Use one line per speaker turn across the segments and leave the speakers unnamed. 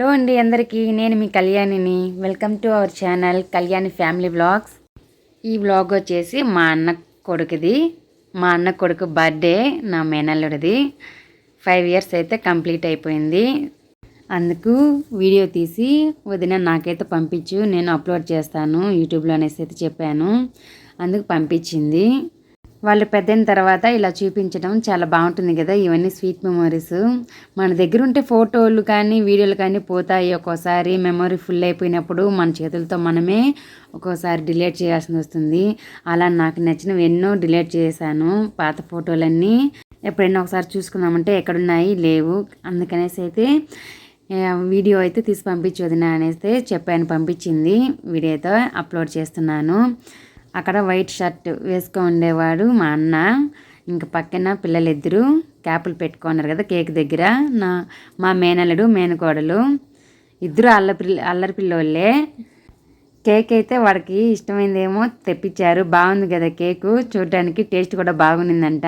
Hello అండి అందరికీ నేను మీ కళ్యాణిని. Welcome to our channel Kalyani family blogs ఈ బ్లాగ్ వచ్చేసి మా అన్న కొడుకుది. మా అన్న కొడుకు బర్త్డే నా మేనల్లుడిది. ఫైవ్ ఇయర్స్ అయితే కంప్లీట్ అయిపోయింది. అందుకు వీడియో తీసి వదిన నాకైతే పంపించు నేను అప్లోడ్ చేస్తాను యూట్యూబ్లో అనేసి అయితే చెప్పాను. అందుకు పంపించింది. వాళ్ళు పెద్దయిన తర్వాత ఇలా చూపించడం చాలా బాగుంటుంది కదా ఇవన్నీ స్వీట్ మెమోరీస్. మన దగ్గర ఉంటే ఫోటోలు కానీ వీడియోలు కానీ పోతాయి ఒక్కోసారి. మెమరీ ఫుల్ అయిపోయినప్పుడు మన చేతులతో మనమే ఒక్కోసారి డిలీట్ చేయాల్సి వస్తుంది. అలా నాకు నచ్చినవి ఎన్నో డిలీట్ చేశాను పాత ఫోటోలన్నీ. ఎప్పుడైనా ఒకసారి చూసుకుందామంటే ఎక్కడున్నాయి లేవు. అందుకనేసి అయితే వీడియో అయితే తీసి పంపించు వదిన అనేసి చెప్పాను పంపించింది. వీడియోతో అప్లోడ్ చేస్తున్నాను. అక్కడ వైట్ షర్ట్ వేసుకొని ఉండేవాడు మా అన్న. ఇంక పక్కన పిల్లలిద్దరూ క్యాపులు పెట్టుకున్నారు కదా కేక్ దగ్గర. నా మా మేనల్లుడు మేనకోడలు. ఇద్దరు అల్ల పిల్ల అల్లరి పిల్లోళ్ళే. కేక్ అయితే వాడికి ఇష్టమైందేమో తెప్పించారు. బాగుంది కదా కేకు. చూడడానికి టేస్ట్ కూడా బాగుండిందంట.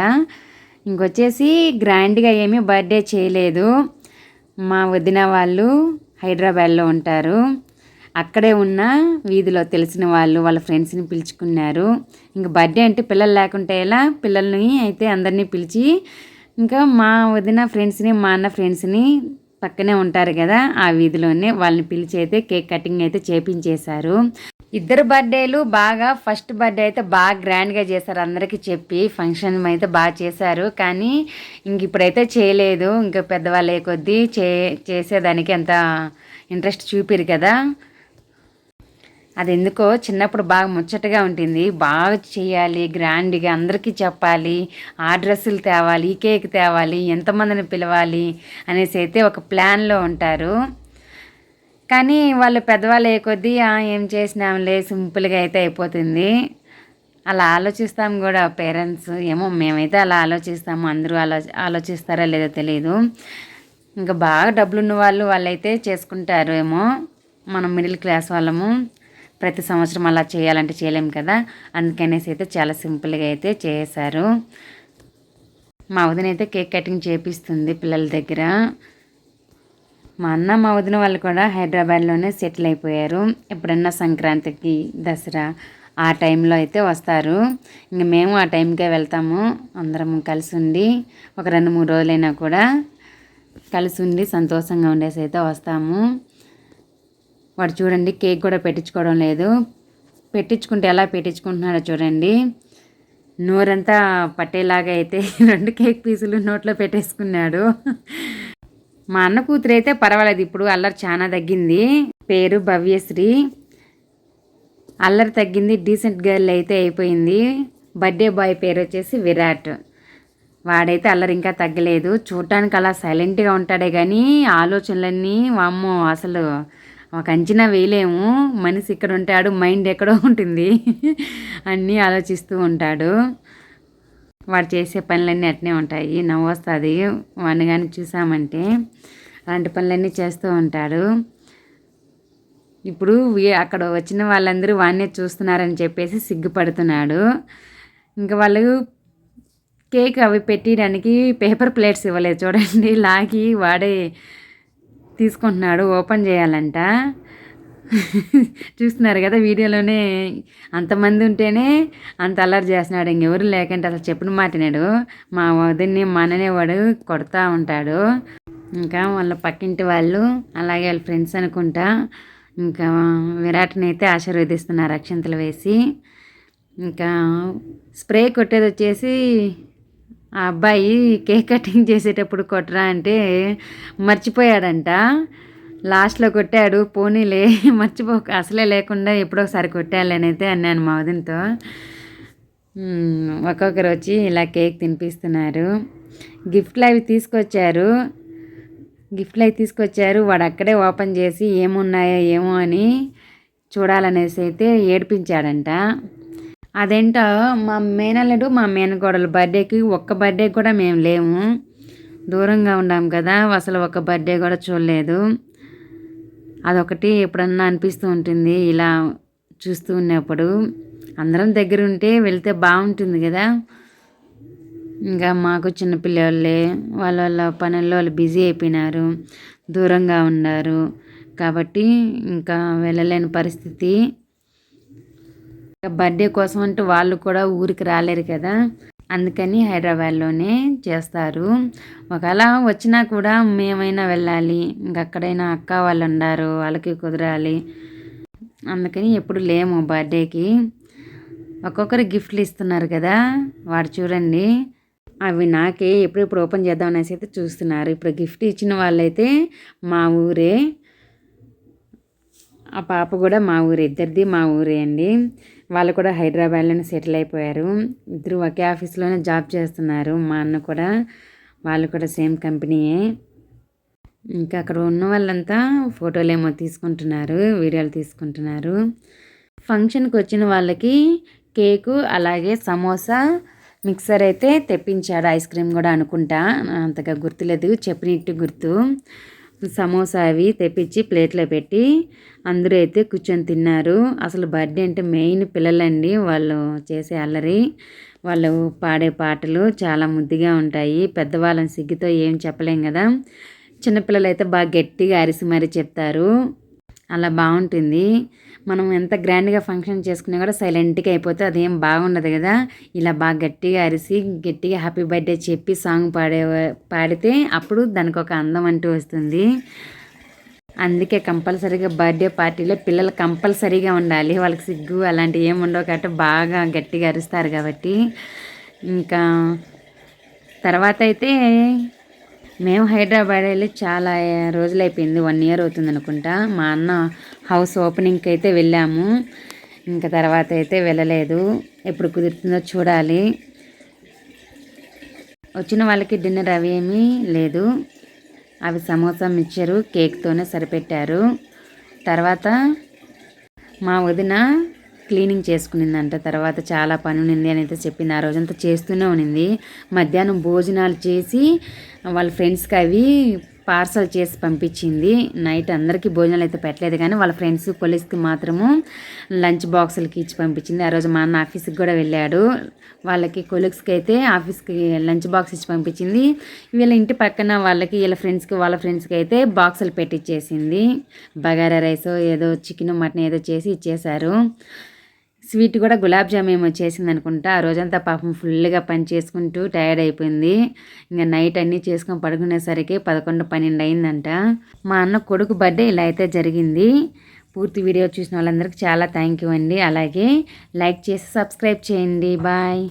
ఇంకొచ్చేసి గ్రాండ్గా ఏమీ బర్త్డే చేయలేదు. మా వదిన వాళ్ళు హైదరాబాద్లో ఉంటారు. అక్కడే ఉన్న వీధిలో తెలిసిన వాళ్ళు వాళ్ళ ఫ్రెండ్స్ని పిలుచుకున్నారు. ఇంకా బర్త్డే అంటే పిల్లలు లేకుంటే ఎలా? పిల్లల్ని అయితే అందరినీ పిలిచి ఇంకా మా వదిన ఫ్రెండ్స్ని మా అన్న ఫ్రెండ్స్ని పక్కనే ఉంటారు కదా ఆ వీధిలోనే వాళ్ళని పిలిచి అయితే కేక్ కటింగ్ అయితే చేపించేశారు. ఇద్దరు బర్త్డేలు బాగా ఫస్ట్ బర్త్డే అయితే బాగా గ్రాండ్గా చేశారు అందరికీ చెప్పి ఫంక్షన్ అయితే బాగా చేశారు. కానీ ఇంక ఇప్పుడైతే చేయలేదు. ఇంకా పెద్దవాళ్ళే కొద్దీ చే చేసేదానికి అంత ఇంట్రెస్ట్ చూపిరు కదా. అది ఎందుకో చిన్నప్పుడు బాగా ముచ్చటగా ఉంటుంది బాగా చేయాలి గ్రాండ్గా అందరికీ చెప్పాలి ఆ డ్రెస్సులు తేవాలి ఈ కేక్ తేవాలి ఎంతమందిని పిలవాలి అనేసి అయితే ఒక ప్లాన్లో ఉంటారు. కానీ వాళ్ళు పెద్దవాళ్ళు ఏ కొద్దీ ఏం చేసినాంలే సింపుల్గా అయితే అయిపోతుంది. అలా ఆలోచిస్తాం కూడా పేరెంట్స్. ఏమో మేమైతే అలా ఆలోచిస్తాము అందరూ ఆలో ఆలోచిస్తారా లేదో తెలియదు ఇంకా బాగా డబ్బులున్న వాళ్ళు వాళ్ళైతే చేసుకుంటారు ఏమో మనం మిడిల్ క్లాస్ వాళ్ళము. ప్రతి సంవత్సరం అలా చేయాలంటే చేయలేము కదా? అందుకనేసి అయితే చాలా సింపుల్గా అయితే చేశారు. మా వదిన అయితే కేక్ కటింగ్ చేపిస్తుంది పిల్లల దగ్గర. మా అన్న మా వదిన వాళ్ళు కూడా హైదరాబాద్లోనే సెటిల్ అయిపోయారు. ఎప్పుడన్నా సంక్రాంతికి దసరా ఆ టైంలో అయితే వస్తారు. ఇంక మేము ఆ టైంకే వెళ్తాము అందరం కలిసి ఉండి ఒక రెండు మూడు రోజులైనా కూడా కలిసి ఉండి సంతోషంగా ఉండేసి అయితే వస్తాము. వాడు చూడండి కేక్ కూడా పెట్టించుకోవడం లేదు. పెట్టించుకుంటే ఎలా పెట్టించుకుంటున్నాడో చూడండి. నోరంతా పట్టేలాగా అయితే రెండు కేక్ పీసులు నోట్లో పెట్టేసుకున్నాడు. మా అన్న కూతురు అయితే పర్వాలేదు ఇప్పుడు అల్లరి చాలా తగ్గింది. పేరు భవ్యశ్రీ. అల్లరి తగ్గింది డీసెంట్ గర్ల్ అయితే అయిపోయింది. బర్త్డే బాయ్ పేరు వచ్చేసి విరాట్. వాడైతే అల్లరి ఇంకా తగ్గలేదు. చూడటానికి అలా సైలెంట్గా ఉంటాడే కానీ ఆలోచనలన్నీ వామ్మో అసలు ఒక అంచనా వేయలేము. మనిషి ఇక్కడ ఉంటాడు మైండ్ ఎక్కడో ఉంటుంది. అన్నీ ఆలోచిస్తూ ఉంటాడు. వాడు చేసే పనులన్నీ అట్నే ఉంటాయి. నవ్వు వస్తుంది వాడిని కానీ చూసామంటే అలాంటి పనులన్నీ చేస్తూ ఉంటాడు. ఇప్పుడు అక్కడ వచ్చిన వాళ్ళందరూ వాడినే చూస్తున్నారని చెప్పేసి సిగ్గుపడుతున్నాడు. ఇంకా వాళ్ళు కేక్ అవి పెట్టడానికి పేపర్ ప్లేట్స్ ఇవ్వలేదు. చూడండి లాగి వాడే తీసుకుంటున్నాడు ఓపెన్ చేయాలంట. చూస్తున్నారు కదా వీడియోలోనే అంతమంది ఉంటేనే అంత అల్లరి చేస్తున్నాడు. ఇంకెవరు లేకంటే అసలు చెప్పిన మాటినాడు. మా వదిన్ని మననేవాడు కొడతా ఉంటాడు. ఇంకా వాళ్ళ పక్కింటి వాళ్ళు అలాగే వాళ్ళ ఫ్రెండ్స్ అనుకుంటా ఇంకా విరాట్ని అయితే ఆశీర్వదిస్తున్నారు అక్షంతలు వేసి. ఇంకా స్ప్రే కొట్టేది వచ్చేసి ఆ అబ్బాయి కేక్ కటింగ్ చేసేటప్పుడు కొట్టరా అంటే మర్చిపోయాడంట. లాస్ట్లో కొట్టాడు. పోనీలే మర్చిపోక అసలే లేకుండా ఎప్పుడో ఒకసారి కొట్టాలనైతే అన్నాను మా వదినతో ఒక్కొక్కరు వచ్చి ఇలా కేక్ తినిపిస్తున్నారు. గిఫ్ట్లు అవి తీసుకొచ్చారు. గిఫ్ట్లు అవి తీసుకొచ్చారు. వాడు అక్కడే ఓపెన్ చేసి ఏమున్నాయో ఏమో అని చూడాలనేసి అయితే ఏడిపించాడంట. అదేంటో మా మేనల్లుడు మా మేనకోడలు బర్త్డేకి ఒక్క బర్త్డే కూడా మేము లేము. దూరంగా ఉన్నాం కదా అసలు ఒక బర్త్డే కూడా చూడలేదు. అదొకటి ఎప్పుడన్నా అనిపిస్తూ ఉంటుంది ఇలా చూస్తూ ఉన్నప్పుడు. అందరం దగ్గర ఉంటే వెళ్తే బాగుంటుంది కదా. ఇంకా మాకు చిన్నపిల్లలే వాళ్ళ వాళ్ళ పనుల్లో వాళ్ళు బిజీ అయిపోయినారు దూరంగా ఉన్నారు. కాబట్టి ఇంకా వెళ్ళలేని పరిస్థితి. బర్త్డే కోసం అంటూ వాళ్ళు కూడా ఊరికి రాలేరు కదా. అందుకని హైదరాబాద్లోనే చేస్తారు. ఒకవేళ వచ్చినా కూడా మేమైనా వెళ్ళాలి. ఇంకక్కడైనా అక్క వాళ్ళు ఉన్నారు వాళ్ళకి కుదరాలి. అందుకని ఎప్పుడు లేము బర్త్డేకి. ఒక్కొక్కరు గిఫ్ట్లు ఇస్తున్నారు కదా. వాడు చూడండి. అవి నాకే ఎప్పుడెప్పుడు ఓపెన్ చేద్దాం అనేసి అయితే చూస్తున్నారు. ఇప్పుడు గిఫ్ట్ ఇచ్చిన వాళ్ళైతే మా ఊరే. ఆ పాప కూడా మా ఊరే. ఇద్దరిది మా ఊరే అండి. వాళ్ళు కూడా హైదరాబాద్లోనే సెటిల్ అయిపోయారు. ఇద్దరు ఒకే ఆఫీస్లోనే జాబ్ చేస్తున్నారు. మా అన్న కూడా వాళ్ళు కూడా సేమ్ కంపెనీయే. ఇంకా అక్కడ ఉన్న వాళ్ళంతా ఫోటోలు ఏమో తీసుకుంటున్నారు వీడియోలు తీసుకుంటున్నారు. ఫంక్షన్కి వచ్చిన వాళ్ళకి కేకు అలాగే సమోసా మిక్సర్ అయితే తెప్పించాడు ఐస్ క్రీమ్ కూడా అనుకుంటా. అంతగా గుర్తులేదు. చెప్పినట్టు గుర్తు. సమోసా అవి తెప్పించి ప్లేట్లో పెట్టి అందరూ అయితే కూర్చొని తిన్నారు. అసలు బర్త్డే అంటే మెయిన్ పిల్లలండి వాళ్ళు చేసే అల్లరి. వాళ్ళు పాడే పాటలు చాలా ముద్దుగా ఉంటాయి. పెద్దవాళ్ళని సిగ్గుతో ఏం చెప్పలేం కదా. చిన్నపిల్లలు అయితే బాగా గట్టిగా అరిసి మరీ చెప్తారు. అలా బాగుంటుంది. మనం ఎంత గ్రాండ్గా ఫంక్షన్ చేసుకున్నా కూడా సైలెంట్గా అయిపోతే అదేం బాగుండదు కదా. ఇలా బాగా గట్టిగా అరిసి గట్టిగా హ్యాపీ బర్త్డే చెప్పి సాంగ్ పాడే పాడితే అప్పుడు దానికి ఒక అందం అంటూ వస్తుంది. అందుకే కంపల్సరీగా బర్త్డే పార్టీలో పిల్లలు కంపల్సరీగా ఉండాలి. వాళ్ళకి సిగ్గు అలాంటివి ఏమి ఉండవు కాబట్టి బాగా గట్టిగా అరుస్తారు కాబట్టి. ఇంకా తర్వాత అయితే మేము హైదరాబాద్ వెళ్ళి చాలా రోజులు అయిపోయింది. వన్ ఇయర్ అవుతుంది అనుకుంటా. మా అన్న హౌస్ ఓపెనింగ్కి అయితే వెళ్ళాము. ఇంకా తర్వాత అయితే వెళ్ళలేదు. ఎప్పుడు కుదురుతుందో చూడాలి. వచ్చిన వాళ్ళకి డిన్నర్ అవేమీ లేదు. అవి సమోసా మిక్చరు కేక్తోనే సరిపెట్టారు. తర్వాత మా వదిన క్లీనింగ్ చేసుకునిందంట. తర్వాత చాలా పని ఉన్నింది అని అయితే చెప్పింది. ఆ రోజంతా చేస్తూనే ఉన్నింది. మధ్యాహ్నం భోజనాలు చేసి వాళ్ళ ఫ్రెండ్స్కి అవి పార్సల్ చేసి పంపించింది. నైట్ అందరికీ భోజనాలు అయితే పెట్టలేదు కానీ వాళ్ళ ఫ్రెండ్స్ కొలీస్కి మాత్రము లంచ్ బాక్సులకి ఇచ్చి పంపించింది. ఆ రోజు మా అన్న ఆఫీస్కి కూడా వెళ్ళాడు. వాళ్ళకి కొలీగ్స్కి అయితే ఆఫీస్కి లంచ్ బాక్స్ ఇచ్చి పంపించింది. వీళ్ళ ఇంటి పక్కన వాళ్ళకి వీళ్ళ ఫ్రెండ్స్కి వాళ్ళ ఫ్రెండ్స్కి అయితే బాక్సులు పెట్టిచ్చేసింది. బగారా రైస్ ఏదో చికెన్ మటన్ ఏదో చేసి ఇచ్చేశారు. స్వీట్ కూడా గులాబ్ జామ్ ఏమో చేసింది అనుకుంటా ఆ రోజంతా పాపం ఫుల్గా పని చేసుకుంటూ టైర్డ్ అయిపోయింది. ఇంకా నైట్ అన్నీ చేసుకొని పడుకునేసరికి పదకొండు పన్నెండు అయిందంట. మా అన్న కొడుకు బర్త్డే ఇలా అయితే జరిగింది. పూర్తి వీడియో చూసిన వాళ్ళందరికీ చాలా థ్యాంక్ యూ అండి. అలాగే లైక్ చేసి సబ్స్క్రైబ్ చేయండి. బాయ్.